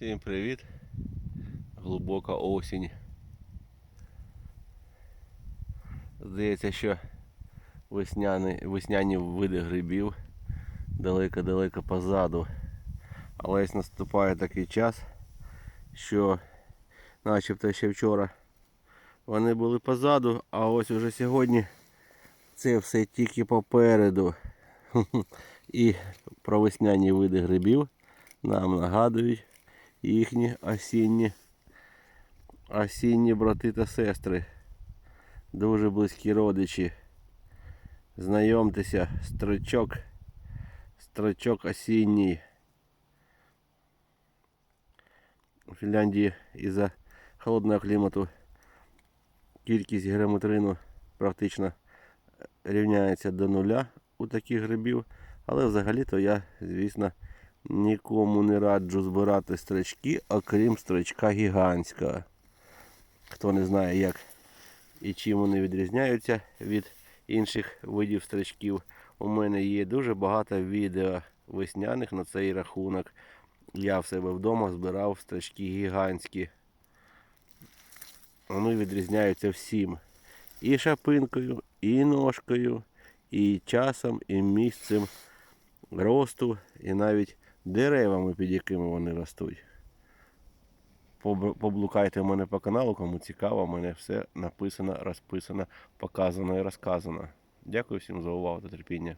Всім привіт. Глибока осінь. Здається, що весняні, весняні види грибів далеко-далеко позаду. Але ось наступає такий час, що начебто ще вчора вони були позаду, а ось уже сьогодні це все тільки попереду. І про весняні види грибів нам нагадують їхні осінні, осінні брати та сестри. Дуже близькі родичі. Знайомтеся, строчок, строчок осінній. У Фінляндії із-за холодного клімату кількість гераметрину практично рівняється до нуля у таких грибів. Але взагалі-то я, звісно, нікому не раджу збирати строчки, окрім строчка гігантського. Хто не знає, як і чим вони відрізняються від інших видів строчків, у мене є дуже багато відео весняних на цей рахунок. Я в себе вдома збирав строчки гігантські. Вони відрізняються всім. І шапинкою, і ножкою, і часом, і місцем росту, і навіть деревами, під якими вони ростуть. Поблукайте в мене по каналу, кому цікаво, у мене все написано, розписано, показано і розказано. Дякую всім за увагу та терпіння.